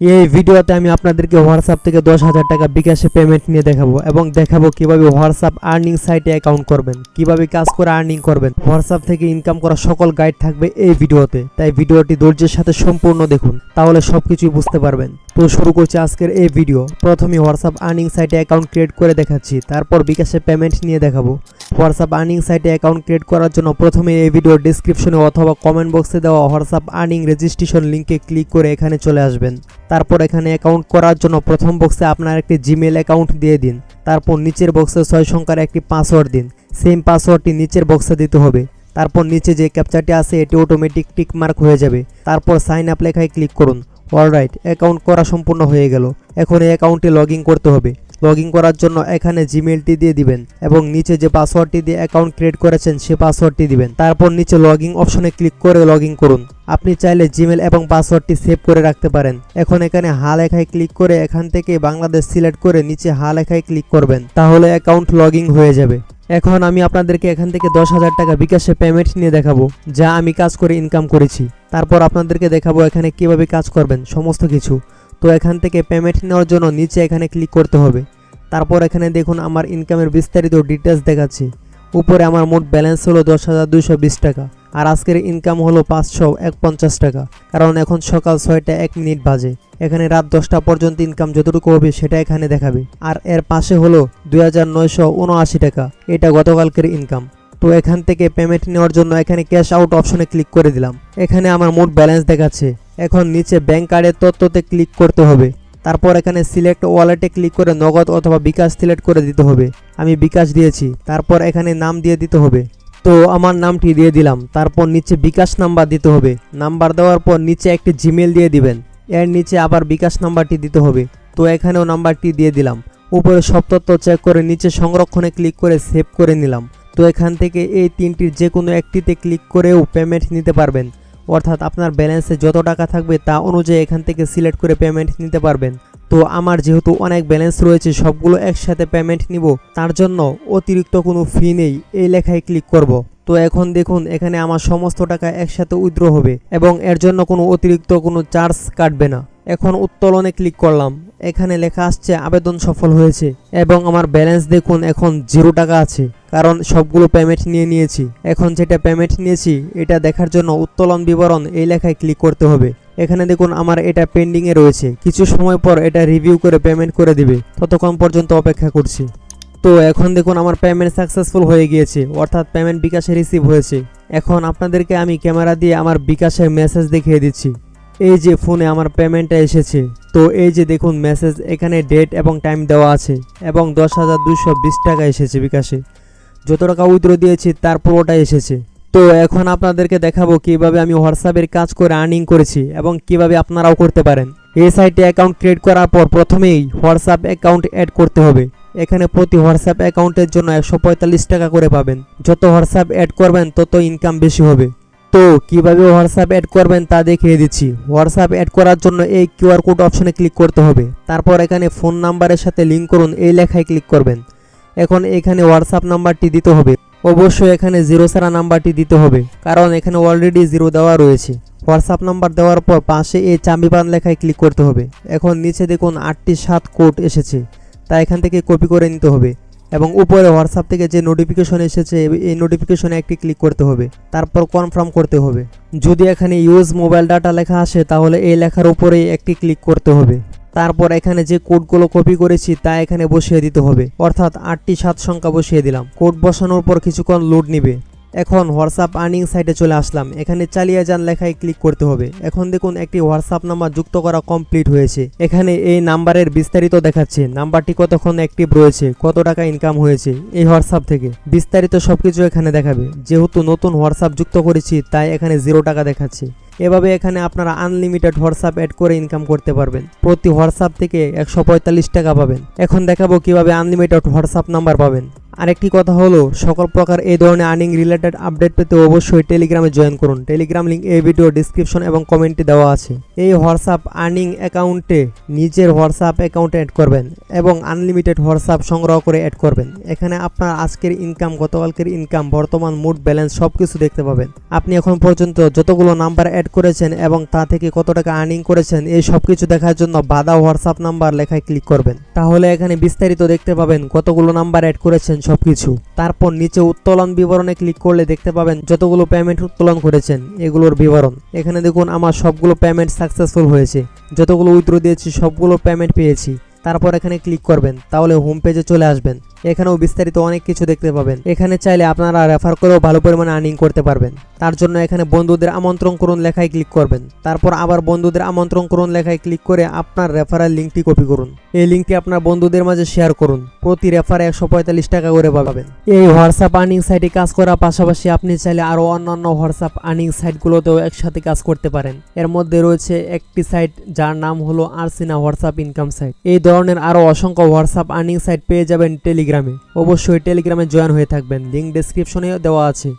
এই ভিডিওতে আমি আপনাদেরকে হোয়াটসঅ্যাপ থেকে দশ হাজার টাকা বিকাশে পেমেন্ট নিয়ে দেখাবো এবং দেখাবো কীভাবে হোয়াটসঅ্যাপ আর্নিং সাইটে অ্যাকাউন্ট করবেন, কীভাবে কাজ করে আর্নিং করবেন। হোয়াটসঅ্যাপ থেকে ইনকাম করা সকল গাইড থাকবে এই ভিডিওতে। তাই ভিডিওটি ধৈর্যের সাথে সম্পূর্ণ দেখুন, তাহলে সবকিছুই বুঝতে পারবেন। তো শুরু করছি আজকের এই ভিডিও প্রথমে হোয়াটসঅ্যাপ আর্নিং সাইটে অ্যাকাউন্ট ক্রিয়েট করে দেখাচ্ছি, তারপর বিকাশে পেমেন্ট নিয়ে দেখাবো। হোয়াটসঅ্যাপ আর্নিং সাইটে অ্যাকাউন্ট ক্রিয়েট করার জন্য প্রথমে এই ভিডিওর ডিসক্রিপশনে অথবা কমেন্ট বক্সে দেওয়া হোয়াটসঅ্যাপ আর্নিং রেজিস্ট্রেশন লিঙ্কে ক্লিক করে এখানে চলে আসবেন। তারপর এখানে অ্যাকাউন্ট করার জন্য প্রথম বক্সে আপনার একটি জিমেল অ্যাকাউন্ট দিয়ে দিন। তারপর নিচের বক্সে ছয় সংখ্যার একটি পাসওয়ার্ড দিন। সেম পাসওয়ার্ডটি নিচের বক্সে দিতে হবে। তারপর নিচে যে ক্যাপচারটি আছে, এটি অটোমেটিক টিক মার্ক হয়ে যাবে। তারপর সাইন আপ লেখায় ক্লিক করুন। অলরাইট অ্যাকাউন্ট করা সম্পূর্ণ হয়ে গেল। এখন এই অ্যাকাউন্টে লগ করতে হবে। লগ করার জন্য এখানে জিমেলটি দিয়ে দিবেন এবং নিচে যে পাসওয়ার্ডটি দিয়ে অ্যাকাউন্ট ক্রিয়েট করেছেন সে পাসওয়ার্ডটি দিবেন। তারপর নিচে লগ অপশনে ক্লিক করে লগ করুন। আপনি চাইলে জিমেল এবং পাসওয়ার্ডটি সেভ করে রাখতে পারেন। এখন এখানে হা লেখায় ক্লিক করে এখান থেকে বাংলাদেশ সিলেক্ট করে নিচে হা লেখায় ক্লিক করবেন। তাহলে অ্যাকাউন্ট লগ হয়ে যাবে। এখন আমি আপনাদেরকে এখান থেকে দশ হাজার টাকা বিকাশে পেমেন্ট নিয়ে দেখাবো, যা আমি কাজ করে ইনকাম করেছি। তারপর আপনাদেরকে দেখাবো এখানে কীভাবে কাজ করবেন, সমস্ত কিছু। তো এখান থেকে পেমেন্ট নেওয়ার জন্য নিচে এখানে ক্লিক করতে হবে। তারপর এখানে দেখুন আমার ইনকামের বিস্তারিত ডিটেলস দেখাচ্ছি। উপরে আমার মোট ব্যালেন্স হলো দশ হাজার দুইশো বিশ টাকা, আর আজকের ইনকাম হলো পাঁচশো এক পঞ্চাশ টাকা, কারণ এখন সকাল ছয়টা এক মিনিট বাজে। এখানে রাত দশটা পর্যন্ত ইনকাম যতটুকু হবে সেটা এখানে দেখাবে। আর এর পাশে হলো দুই হাজার নয়শো উনআশি টাকা, এটা গতকালকের ইনকাম তো এখান থেকে পেমেন্ট নেওয়ার জন্য এখানে ক্যাশ আউট অপশনে ক্লিক করে দিলাম। এখানে আমার মোট ব্যালেন্স দেখাচ্ছে। এখন নিচে কার্ডের তথ্যতে ক্লিক করতে হবে। তারপর এখানে সিলেক্ট ওয়ালেটে ক্লিক করে নগদ অথবা বিকাশ সিলেক্ট করে দিতে হবে। আমি বিকাশ দিয়েছি, তারপর এখানে নাম দিয়ে দিতে হবে। তো আমার নামটি দিয়ে দিলাম, তারপর নিচে বিকাশ নাম্বার দিতে হবে। নাম্বার দেওয়ার পর নিচে একটি জিমেল দিয়ে দিবেন। এর নিচে আবার বিকাশ নাম্বারটি দিতে হবে। তো এখানেও নাম্বারটি দিয়ে দিলাম। উপরে সব তথ্য চেক করে নিচে সংরক্ষণে ক্লিক করে সেভ করে নিলাম। তো এখান থেকে এই তিনটির যে কোনো একটিতে ক্লিক করেও পেমেন্ট নিতে পারবেন। অর্থাৎ আপনার ব্যালেন্সে যত টাকা থাকবে তা অনুযায়ী এখান থেকে সিলেক্ট করে পেমেন্ট নিতে পারবেন। তো আমার যেহেতু অনেক ব্যালেন্স রয়েছে, সবগুলো একসাথে পেমেন্ট নিব, তার জন্য অতিরিক্ত কোনো ফি নেই, এই লেখায় ক্লিক করব। তো এখন দেখুন, এখানে আমার সমস্ত টাকা একসাথে উইথড্র হবে এবং এর জন্য কোনো অতিরিক্ত কোনো চার্জ কাটবে না। এখন উত্তোলনে ক্লিক করলাম, এখানে লেখা আসছে আবেদন সফল হয়েছে এবং আমার ব্যালেন্স দেখুন, এখন জিরো টাকা আছে। কারণ সবগুলো পেমেন্ট নিয়ে নিয়েছি। এখন যেটা পেমেন্ট নিয়েছি, এটা দেখার জন্য উত্তোলন বিবরণ এই লেখায় ক্লিক করতে হবে। এখানে দেখুন আমার এটা পেন্ডিংয়ে রয়েছে। কিছু সময় পর এটা রিভিউ করে পেমেন্ট করে দিবে। ততক্ষণ পর্যন্ত অপেক্ষা করছি। তো এখন দেখুন আমার পেমেন্ট সাকসেসফুল হয়ে গিয়েছে, অর্থাৎ পেমেন্ট বিকাশে রিসিভ হয়েছে। এখন আপনাদেরকে আমি ক্যামেরা দিয়ে আমার বিকাশের মেসেজ দেখিয়ে দিচ্ছি। এই যে ফোনে আমার পেমেন্টটা এসেছে। তো এই যে দেখুন মেসেজ এখানে ডেট এবং টাইম দেওয়া আছে। এবং দশ হাজার বিশ টাকা এসেছে বিকাশে। যত টাকা উইথড্র দিয়েছি, তার পুরোটা এসেছে। তো এখন আপনাদেরকে দেখাবো কীভাবে আমি হোয়াটসঅ্যাপের কাজ করে আর্নিং করেছি এবং কীভাবে আপনারাও করতে পারেন। এই সাইটে অ্যাকাউন্ট ক্রিয়েট করার পর প্রথমেই হোয়াটসঅ্যাপ অ্যাকাউন্ট অ্যাড করতে হবে। এখানে প্রতি হোয়াটসঅ্যাপ অ্যাকাউন্টের জন্য একশো পঁয়তাল্লিশ টাকা করে পাবেন। যত হোয়াটসঅ্যাপ অ্যাড করবেন, তত ইনকাম বেশি হবে। তো কীভাবে হোয়াটসঅ্যাপ অ্যাড করবেন তা দেখিয়ে দিচ্ছি। হোয়াটসঅ্যাপ অ্যাড করার জন্য এই কিউআর কোড অপশনে ক্লিক করতে হবে। তারপর এখানে ফোন নাম্বারের সাথে লিঙ্ক করুন, এই লেখায় ক্লিক করবেন। এখন এখানে হোয়াটসঅ্যাপ নাম্বারটি দিতে হবে। অবশ্যই এখানে জিরো সারা নাম্বারটি দিতে হবে, কারণ এখানে অলরেডি জিরো দেওয়া রয়েছে। হোয়াটসঅ্যাপ নাম্বার দেওয়ার পর পাশে এই চাম্বিপান লেখায় ক্লিক করতে হবে। এখন নিচে দেখুন আটটি সাত কোড এসেছে তা এখান থেকে কপি করে নিতে হবে। এবং উপরে হোয়াটসঅ্যাপ থেকে যে নোটিফিকেশন এসেছে, এই নোটিফিকেশনে একটি ক্লিক করতে হবে। তারপর কনফার্ম করতে হবে। যদি এখানে ইউজ মোবাইল ডাটা লেখা আসে, তাহলে এই লেখার উপরেই একটি ক্লিক করতে হবে। তারপর এখানে যে কোডগুলো কপি করেছি তা এখানে বসিয়ে দিতে হবে। অর্থাৎ আটটি সাত সংখ্যা বসিয়ে দিলাম। কোড বসানোর পর কিছুক্ষণ লোড নিবে। এখন হোয়াটসঅ্যাপ আর্নিং সাইটে চলে আসলাম। এখানে চালিয়ে যান লেখায় ক্লিক করতে হবে। এখন দেখুন একটি হোয়াটসঅ্যাপ নাম্বার যুক্ত করা কমপ্লিট হয়েছে। এখানে এই নাম্বারের বিস্তারিত দেখাচ্ছে। নাম্বারটি কতক্ষণ অ্যাক্টিভ রয়েছে, কত টাকা ইনকাম হয়েছে, এই হোয়াটসঅ্যাপ থেকে। বিস্তারিত সবকিছু এখানে দেখাবে। যেহেতু নতুন হোয়াটসঅ্যাপ যুক্ত করেছি, তাই এখানে জিরো টাকা দেখাচ্ছে। এভাবে এখানে আপনারা আনলিমিটেড হোয়াটসঅ্যাপ অ্যাড করে ইনকাম করতে পারবেন। প্রতি হোয়াটসঅ্যাপ থেকে একশো পঁয়তাল্লিশ টাকা পাবেন। এখন দেখাবো কীভাবে আনলিমিটেড হোয়াটসঅ্যাপ নাম্বার পাবেন। আরেকটি কথা হলো, সকল প্রকার এই ধরনের আর্নিং রিলেটেড আপডেট পেতে অবশ্যই টেলিগ্রামে জয়েন করুন। টেলিগ্রাম লিঙ্ক এই ভিডিও ডিসক্রিপশন এবং কমেন্টে দেওয়া আছে। এই হোয়াটসঅ্যাপ আর্নিং অ্যাকাউন্টে নিজের হোয়াটসঅ্যাপ অ্যাকাউন্টে অ্যাড করবেন এবং আনলিমিটেড হোয়াটসঅ্যাপ সংগ্রহ করে অ্যাড করবেন। এখানে আপনার আজকের ইনকাম গতকালকের ইনকাম বর্তমান মুড ব্যালেন্স সব কিছু দেখতে পাবেন। আপনি এখন পর্যন্ত যতগুলো নাম্বার অ্যাড করেছেন এবং তা থেকে কত টাকা আর্নিং করেছেন, এই সব কিছু দেখার জন্য বাধা হোয়াটসঅ্যাপ নাম্বার লেখায় ক্লিক করবেন। তাহলে এখানে বিস্তারিত দেখতে পাবেন কতগুলো নাম্বার অ্যাড করেছেন সবকিছু। তারপর নিচে উত্তোলন বিবরণে ক্লিক করলে দেখতে পাবেন যতগুলো পেমেন্ট উত্তোলন করেছেন, এগুলোর বিবরণ। এখানে দেখুন, আমার সবগুলো পেমেন্ট সাকসেসফুল হয়েছে। যতগুলো উইথড্র দিয়েছি, সবগুলো পেমেন্ট পেয়েছি। তারপর এখানে ক্লিক করবেন, তাহলে হোম পেজে চলে আসবেন। এখানেও বিস্তারিত অনেক কিছু দেখতে পাবেন। এখানে চাইলে আপনারা রেফার করেও ভালো পরিমাণে আর্নিং করতে পারবেন। তার জন্য এখানে বন্ধুদের আমন্ত্রণ করুন লেখায় ক্লিক করবেন। তারপর আবার বন্ধুদের আমন্ত্রণ করুন লেখায় ক্লিক করে আপনার রেফারেল লিঙ্কটি কপি করুন। এই লিঙ্কটি আপনার বন্ধুদের মাঝে শেয়ার করুন। প্রতি রেফারে একশো পঁয়তাল্লিশ টাকা করে পাবেন। এই হোয়াটসঅ্যাপ আর্নিং সাইটে কাজ করার পাশাপাশি আপনি চাইলে আরও অন্যান্য হোয়াটসঅ্যাপ আর্নিং সাইটগুলোতেও একসাথে কাজ করতে পারেন। এর মধ্যে রয়েছে একটি সাইট যার নাম হলো আরসিনা হোয়াটসঅ্যাপ ইনকাম সাইট এই ধরনের আরও অসংখ্য হোয়াটসঅ্যাপ আর্নিং সাইট পেয়ে যাবেন টেলিগ্রামে অবশ্যই টেলিগ্রামে জয়েন হয়ে থাকবেন। লিঙ্ক ডেসক্রিপশনে দেওয়া আছে।